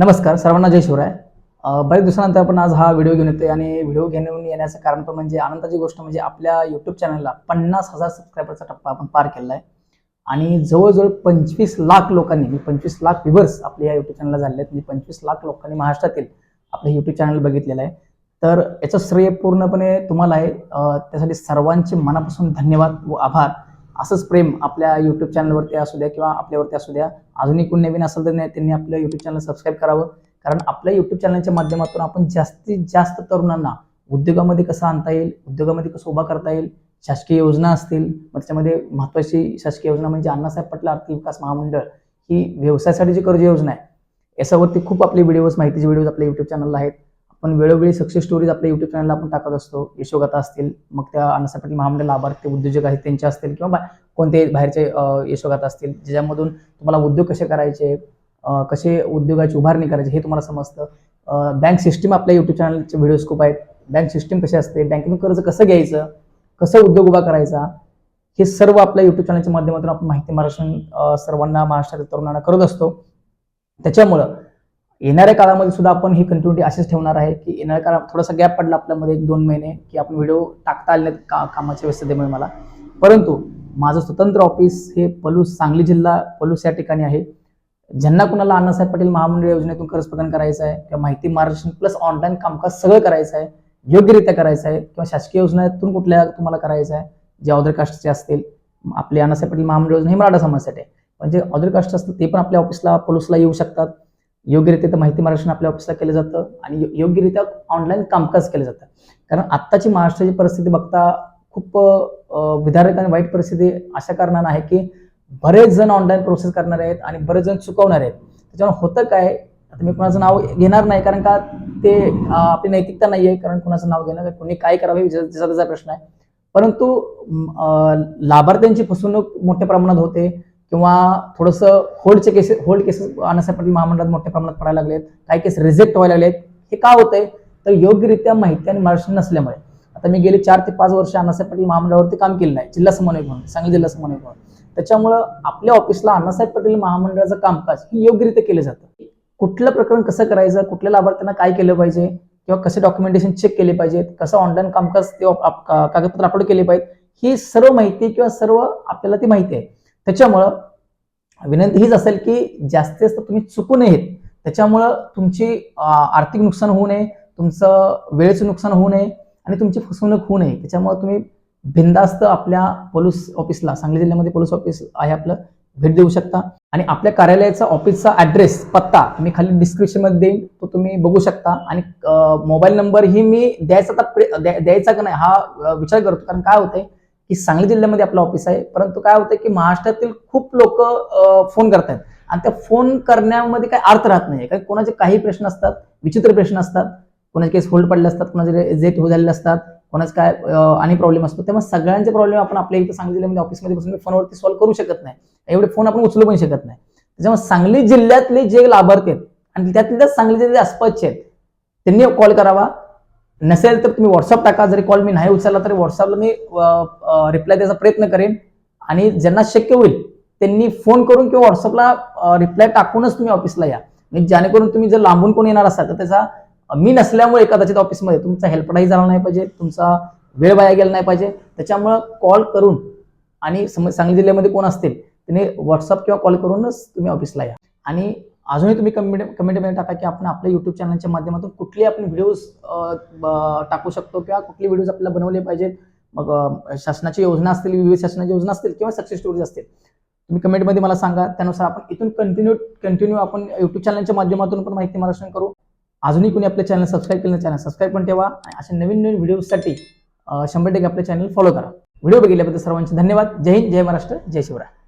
नमस्कार सर्वांना जय शिवराय. बऱ्याच दिवसानंतर आपण आज हा व्हिडिओ घेऊन येतोय आणि व्हिडिओ घेऊन येण्याचं कारण पण म्हणजे आनंदाची गोष्ट म्हणजे आपल्या यूट्यूब चॅनलला पन्नास हजार सबस्क्रायबरचा टप्पा आपण पार केला आहे. आणि जवळजवळ पंचवीस लाख लोकांनी म्हणजे पंचवीस लाख व्ह्युअर्स आपल्या या यूट्यूब चॅनलला झाले आहेत. म्हणजे पंचवीस लाख लोकांनी महाराष्ट्रातील आपलं यूट्यूब चॅनल बघितलेलं आहे. तर याचं श्रेय पूर्णपणे तुम्हाला आहे. त्यासाठी सर्वांचे मनापासून धन्यवाद व आभार. असंच प्रेम आपल्या यूट्यूब चॅनलवरती असू द्या किंवा आपल्यावरती असू द्या. अजूनही कोण नवीन असेल तर त्यांनी आपलं यूट्यूब चॅनल सबस्क्राईब करावं. कारण आपल्या यूट्यूब चॅनलच्या माध्यमातून आपण जास्तीत जास्त तरुणांना उद्योगामध्ये कसं आणता येईल उद्योगामध्ये कसं उभा करता येईल शासकीय योजना असतील मग त्याच्यामध्ये महत्त्वाची शासकीय योजना म्हणजे अण्णासाहेब पटला आर्थिक विकास महामंडळ ही व्यवसायासाठी जी कर्ज योजना आहे याच्यावरती खूप आपले व्हिडिओज माहितीचे व्हिडिओज आपल्या यूट्यूब चॅनलला आहेत. आपण वेळोवेळी सक्सेस स्टोरीज आपल्या युट्यूब चॅनलला आपण टाकत असतो. यशोगाथा असतील मग त्या अण्णासाहेब महामंडळ लाभार्थी उद्योजक आहेत त्यांचे असतील किंवा बा- कोणते बाहेरचे यशोगाथा असतील ज्याच्यामधून तुम्हाला उद्योग कसे करायचे कसे उद्योगाची उभारणी करायची हे तुम्हाला समजतं. बँक सिस्टीम आपल्या युट्यूब चॅनलचे व्हिडिओज खूप आहेत. बँक सिस्टीम कशी असते बँकेतून कर्ज कसं घ्यायचं कसं उद्योग उभा करायचा हे सर्व आपल्या युट्यूब चॅनलच्या माध्यमातून आपण माहिती महाराष्ट्र सर्वांना महाराष्ट्रातील तरुणांना करत असतो. त्याच्यामुळं येणाऱ्या काळामध्ये सुद्धा आपण ही कंटिन्युटी अशीच ठेवणार आहे की येणाऱ्या काळात थोडासा गॅप पडला आपल्यामध्ये एक दोन महिने की आपण व्हिडिओ टाकता आले नाहीत का कामाच्या व्यस्ततेमुळे मला. परंतु माझं स्वतंत्र ऑफिस हे पलूस सांगली जिल्हा पलूस या ठिकाणी आहे. ज्यांना कुणाला अण्णासाहेब पाटील महामंडळ योजनेतून कर्ज प्रदान करायचं आहे किंवा माहिती मार्गदर्शन प्लस ऑनलाईन कामकाज सगळं करायचं आहे योग्यरित्या करायचं आहे किंवा शासकीय योजनेतून कुठल्या तुम्हाला करायचं आहे जे ऑदर कास्टचे असतील आपले अण्णासाहेब पाटील महामंडळ योजना हे मराठा समाजासाठी आहे. पण जे ऑदर कास्ट असतात ते पण आपल्या ऑफिसला पोलिसला येऊ शकतात. योग्यरित्या माहिती मार्गदर्शन आपल्या ऑफिसला केलं जातं आणि योग्यरित्या ऑनलाईन कामकाज केलं जातं. कारण आत्ताची महाराष्ट्राची परिस्थिती बघता खूप विधारक आणि वाईट परिस्थिती अशा कारणानं आहे की बरेच जण ऑनलाईन प्रोसेस करणारे आहेत आणि बरेच जण चुकवणार आहेत. त्याच्यामुळे होतं काय आता मी कुणाचं नाव घेणार नाही कारण का ते आपली नैतिकता नाही आहे कारण कुणाचं नाव घेणं कोणी काय करावे त्याचा प्रश्न आहे. परंतु लाभार्थ्यांची फसवणूक मोठ्या प्रमाणात होते. किंवा थोडंसं होल्डचे cases hold cases Annasaheb Patil महामंडळात मोठ्या प्रमाणात पडायला लागलेत काही केस रिजेक्ट व्हायला लागलेत हे का होतंय? तर योग्यरित्या माहिती आणि मार्गदर्शन नसल्यामुळे. आता मी गेले चार ते पाच वर्ष अण्णासाहेब पाटील महामंडळावरती काम केलेलं आहे जिल्हा समन्वयक म्हणून सांगली जिल्हा समन्वयक म्हणून. त्याच्यामुळं आपल्या ऑफिसला अण्णासाहेब पाटील महामंडळाचं कामकाज हे योग्यरित्या केलं जातं. कुठलं प्रकरण कसं करायचं? कुठल्या लाभार्थ्यांना काय केलं पाहिजे? किंवा कसे डॉक्युमेंटेशन चेक केले पाहिजेत? कसं ऑनलाईन कामकाज ते कागदपत्र अपलोड केले पाहिजेत? ही सर्व माहिती किंवा सर्व आपल्याला ती माहिती आहे. त्याच्यामुळं विनंती हीच असेल की जास्तीत जास्त तुम्ही चुकू नयेत. त्याच्यामुळं तुमची आर्थिक नुकसान होऊ नये तुमचं वेळेचं नुकसान होऊ नये आणि तुमची फसवणूक होऊ नये. त्याच्यामुळे तुम्ही भिंदास्त आपल्या पोलीस ऑफिसला सांगली जिल्ह्यामध्ये पोलीस ऑफिस आहे आपलं भेट देऊ शकता. आणि आपल्या कार्यालयाचा ऑफिसचा ॲड्रेस पत्ता मी खाली डिस्क्रिप्शनमध्ये देईन तो तुम्ही बघू शकता. आणि मोबाईल नंबर ही मी द्यायचा आता प्रे- द्या- द्यायचा का नाही हा विचार करतो. कारण काय होतंय की सांगली जिल्ह्यामध्ये आपलं ऑफिस आहे. परंतु काय होतं की महाराष्ट्रातील खूप लोक फोन करतात आणि त्या फोन करण्यामध्ये काही अर्थ राहत नाही कारण कोणाचे काही प्रश्न असतात विचित्र प्रश्न असतात. कोणाचे केस होल्ड पडले असतात कोणाचे रिजेक्ट हो झालेले असतात. कोणाचे काय आणि प्रॉब्लेम असतो. तेव्हा सगळ्यांचे प्रॉब्लेम आपण आपल्या इथं सांगली जिल्ह्यामध्ये ऑफिसमध्ये बसून फोनवरती सॉल्व्ह करू शकत नाही. एवढे फोन आपण उचलू पण शकत नाही. त्याच्यामुळे सांगली जिल्ह्यातले जे लाभार्थी आहेत आणि त्यातले सांगली जिल्ह्यातले आसपासचे आहेत त्यांनी कॉल करावा. नसेल तर तुम्ही व्हॉट्सअप टाका. जरी कॉल मी नाही उचलला तरी व्हॉट्सअपला मी रिप्लाय द्यायचा प्रयत्न करेन. आणि ज्यांना शक्य होईल त्यांनी फोन करून किंवा व्हॉट्सअपला रिप्लाय टाकूनच तुम्ही ऑफिसला या. म्हणजे जेणेकरून तुम्ही जर लांबून कोण येणार असाल तर त्याचा मी नसल्यामुळे कदाचित ऑफिसमध्ये तुमचा हेल्पलाही झाला नाही पाहिजे तुमचा वेळ वाया गेला नाही पाहिजे. त्याच्यामुळं कॉल करून आणि समज सांगली जिल्ह्यामध्ये कोण असतील त्याने व्हॉट्सअप किंवा कॉल करूनच तुम्ही ऑफिसला या. आणि अजूनही तुम्ही कमेंट कमेंटमध्ये टाका की आपण आपल्या युट्यूब चॅनलच्या माध्यमातून कुठली आपण व्हिडिओज टाकू शकतो किंवा कुठले व्हिडिओज आपल्याला बनवले पाहिजेत. मग शासनाची योजना असतील विविध शासनाची योजना असतील किंवा सक्सेस स्टोरीज असतील. तुम्ही कमेंटमध्ये मला सांगा. त्यानुसार आपण इथून कंटिन्यू कंटिन्यू आपण युट्यूब चॅनलच्या माध्यमातून पण माहिती मार्गदर्शन करू. अजूनही कोणी आपल्या चॅनल सबस्क्राईब केलं चॅनल सबस्क्राईब पण ठेवा. आणि अशा नवीन नवीन व्हिडिओसाठी शंभर टक्के आपले चॅनल फॉलो करा. व्हिडिओ बघितल्याबद्दल सर्वांचे धन्यवाद. जय हिंद जय महाराष्ट्र जय शिवराय.